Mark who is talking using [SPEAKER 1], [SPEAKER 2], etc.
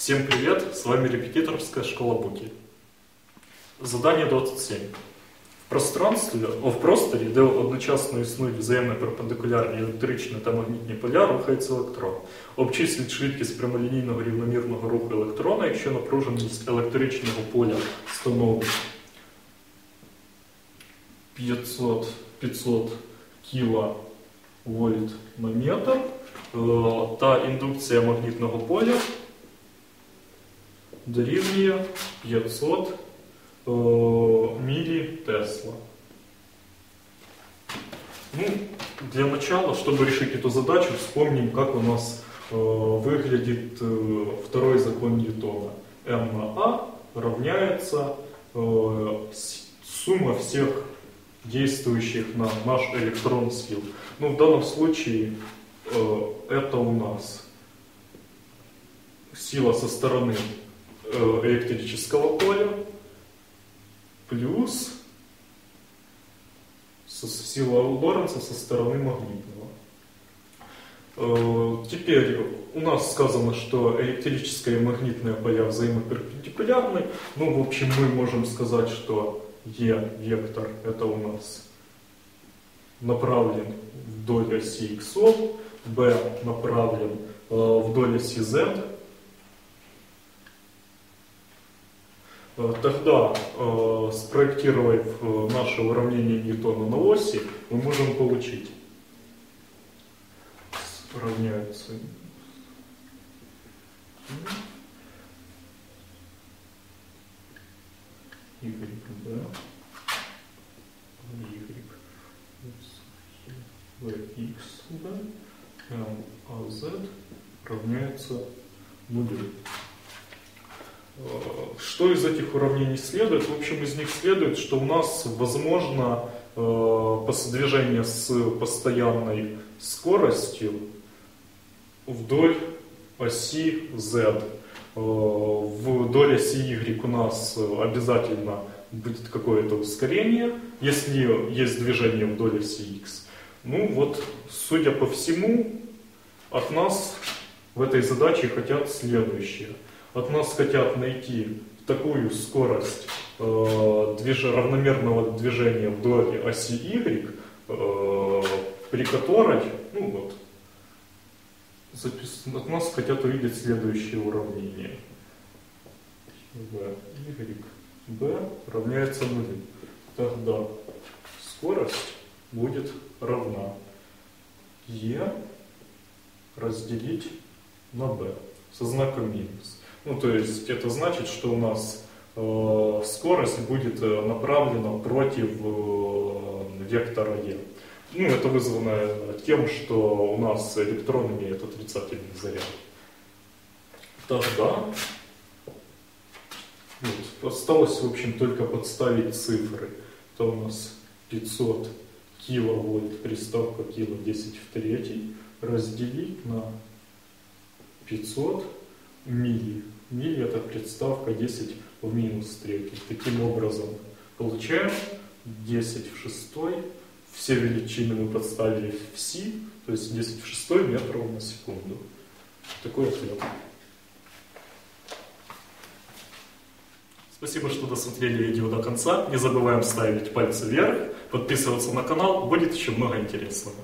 [SPEAKER 1] Всем привет, с вами репетиторская школа Буки. Задание 27. В пространстві, о, в просторі, де одночасно існують взаємно перпендикулярні електричні та магнітні поля, рухається електрон. Обчисліть швидкість прямолінійного рівномірного руху електрона, якщо напруженість електричного поля становить 500, 500 кВт на метр, е, та індукція магнітного поля дорівнює 500 э, милли Тесла. Ну, для начала, чтобы решить эту задачу, вспомним, как у нас э, выглядит э, второй закон Ньютона. М на А равняется э, сумма всех действующих на наш электрон сил. Ну, в данном случае э, это у нас сила со стороны электрического поля плюс сила Лоренца со стороны магнитного. Э, теперь у нас сказано, что электрическое и магнитное поля взаимоперпендикулярны. Ну, в общем, мы можем сказать, что E вектор это у нас направлен вдоль оси x, B направлен э, вдоль оси z, Э, тогда, э, спроектировав э, наше уравнение Ньютона на оси, мы можем получить. Равняется y, b, y, v, x, b, m, a, z равняется нулю. Что из этих уравнений следует? В общем, из них следует, что у нас возможно э, движение с постоянной скоростью вдоль оси z. Э, вдоль оси y у нас обязательно будет какое-то ускорение, если есть движение вдоль оси x. Ну вот, судя по всему, от нас в этой задаче хотят следующее – от нас хотят найти такую скорость э, движ... равномерного движения вдоль оси Y, э, при которой, ну вот, запис... от нас хотят увидеть следующее уравнение. Y, B равняется нулю. Тогда скорость будет равна E разделить на B со знаком минус. Ну, то есть это значит, что у нас э, скорость будет э, направлена против э, вектора e. Ну, это вызвано тем, что у нас электрон имеет отрицательный заряд. Тогда вот, осталось, в общем, только подставить цифры. Это у нас 500 киловольт, приставка кило 10 в третий, разделить на 500 милли. Милли это представка 10 в минус 3. Таким образом, получаем 10 в 6. Все величины мы подставили в си, то есть 10 в 6 метров на секунду. Такой ответ. Спасибо, что досмотрели видео до конца. Не забываем ставить пальцы вверх, подписываться на канал, будет еще много интересного.